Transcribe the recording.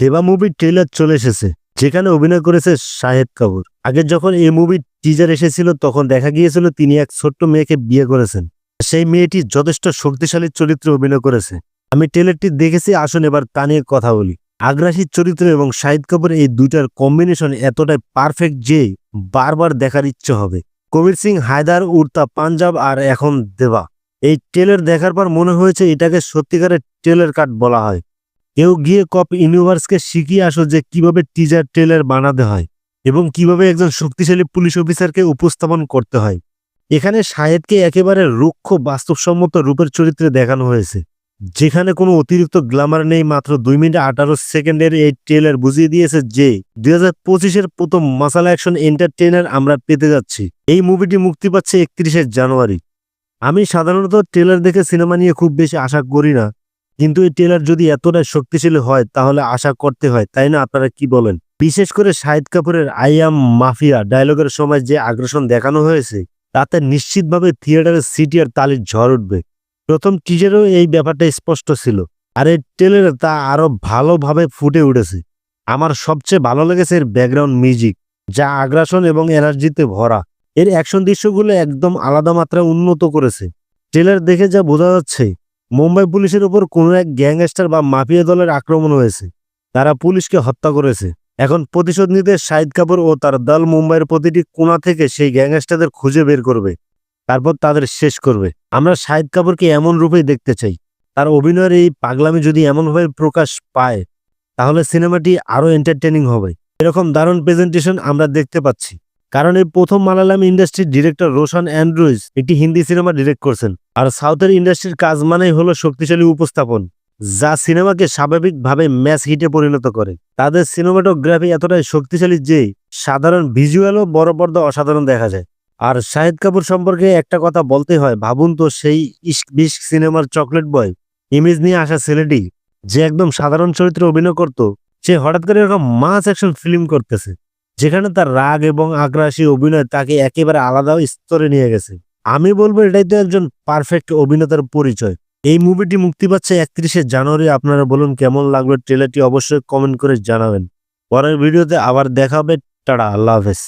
দেবা মুভির ট্রেলার চলে এসেছে, যেখানে অভিনয় করেছে শাহেদ কাপুর। আগে যখন এই মুভির টিজার এসেছিল, তখন দেখা গিয়েছিল তিনি এক ছোট্ট মেয়েকে বিয়ে করেছেন। সেই মেয়েটি যথেষ্ট শক্তিশালী চরিত্রে অভিনয় করেছে। আমি ট্রেলারটি দেখেছি, আসুন এবার তা নিয়ে কথা বলি। আগ্রাসী চরিত্র এবং শাহিদ কাপুর এই দুইটার কম্বিনেশন এতটাই পারফেক্ট যে বারবার দেখার ইচ্ছে হবে। কবির সিং হায়দার উড়তা পাঞ্জাব আর এখন দেবা। এই ট্রেলার দেখার পর মনে হয়েছে এটাকে সত্যিকারের ট্রেলার কাট বলা হয়। কেউ গিয়ে কপ ইউনিভার্সকে শিখিয়ে আসো যে কীভাবে টিজার ট্রেলার বানাতে হয় এবং কীভাবে একজন শক্তিশালী পুলিশ অফিসারকে উপস্থাপন করতে হয়। এখানে শাহেদকে একেবারে রুক্ষ, বাস্তবসম্মত রূপের চরিত্রে দেখানো হয়েছে, যেখানে কোনো অতিরিক্ত গ্ল্যামার নেই, মাত্র দুই মিনিট আঠারো সেকেন্ডের এই ট্রেলার বুঝিয়ে দিয়েছে যে দুই হাজার পঁচিশের প্রথম মাসালা অ্যাকশন এন্টারটেইনার আমরা পেতে যাচ্ছি। এই মুভিটি মুক্তি পাচ্ছে একত্রিশে জানুয়ারি। আমি সাধারণত ট্রেলার দেখে সিনেমা নিয়ে খুব বেশি আশা করি না কিন্তু এই ট্রেলার যদি এতটাই শক্তিশালী হয়, তাহলে আশা করতে হয়, তাই না? আপনারা কি বলেন? বিশেষ করে শাহিদ কাপুরের আই অ্যাম মাফিয়া ডায়লগের সময় যে আগ্রাসন দেখানো হয়েছে, তাতে নিশ্চিতভাবে থিয়েটারের সিটি আর তালির ঝড় উঠবে। প্রথম টিজারেও এই ব্যাপারটা স্পষ্ট ছিল, আর এই ট্রেলারে তা আরও ভালোভাবে ফুটে উঠেছে। আমার সবচেয়ে ভালো লেগেছে এর ব্যাকগ্রাউন্ড মিউজিক যা আগ্রাসন এবং এনার্জিতে ভরা। এর অ্যাকশন দৃশ্যগুলো একদম আলাদা মাত্রায় উন্নত করেছে। ট্রেলার দেখে যা বোঝা যাচ্ছে মুম্বাই পুলিশের উপর কোনো এক গ্যাংস্টার বা মাফিয়া দলের আক্রমণ হয়েছে। তারা পুলিশকে হত্যা করেছে। এখন প্রতিশোধ নিতে শাহিদ কাপুর ও তার দল মুম্বাইয়ের প্রতিটি কোণা থেকে সেই গ্যাংস্টারদের খুঁজে বের করবে। তারপর তাদের শেষ করবে। আমরা শাহিদ কাপুরকে এমন রূপেই দেখতে চাই। তার অভিনয়ের এই পাগলামি যদি এমনভাবে প্রকাশ পায়, তাহলে সিনেমাটি আরও এন্টারটেনিং হবে। এরকম দারুণ প্রেজেন্টেশন আমরা দেখতে পাচ্ছি। কারণ এই প্রথম মালায়ালাম ইন্ডাস্ট্রির ডিরেক্টর রোশন অ্যান্ড্রুইজ একটি হিন্দি সিনেমা ডিরেক্ট করছেন। আর সাউথের ইন্ডাস্ট্রির কাজ মানেই হলো শক্তিশালী উপস্থাপন, যা সিনেমাকে স্বাভাবিকভাবে ম্যাচ হিটে পরিণত করে। তাদের সিনেমাটোগ্রাফি এতটাই শক্তিশালী যে, সাধারণ ভিজুয়ালও বড় পর্দা অসাধারণ দেখা যায়। আর শাহিদ কাপুর সম্পর্কে একটা কথা বলতে হয়, ভাবুন তো সেই ইস্ক সিনেমার চকলেট বয়, ইমেজ নিয়ে আসা ছেলেটি, যে একদম সাধারণ চরিত্রে অভিনয় করত, সে হঠাৎ করে এরকম মাস অ্যাকশন ফিল্ম করতেছে, যেখানে তার রাগ এবং আগ্রাসী অভিনয় তাকে একেবারে আলাদা স্তরে নিয়ে গেছে। আমি বলব এটাই তো একজন পারফেক্ট অভিনেতার পরিচয়। এই মুভিটি মুক্তি পাচ্ছে একত্রিশে জানুয়ারি, আপনারা বলুন কেমন লাগবে ট্রেলারটি অবশ্যই কমেন্ট করে জানাবেন। পরের ভিডিওতে আবার দেখা হবে। টাটা, আল্লাহ হাফেজ।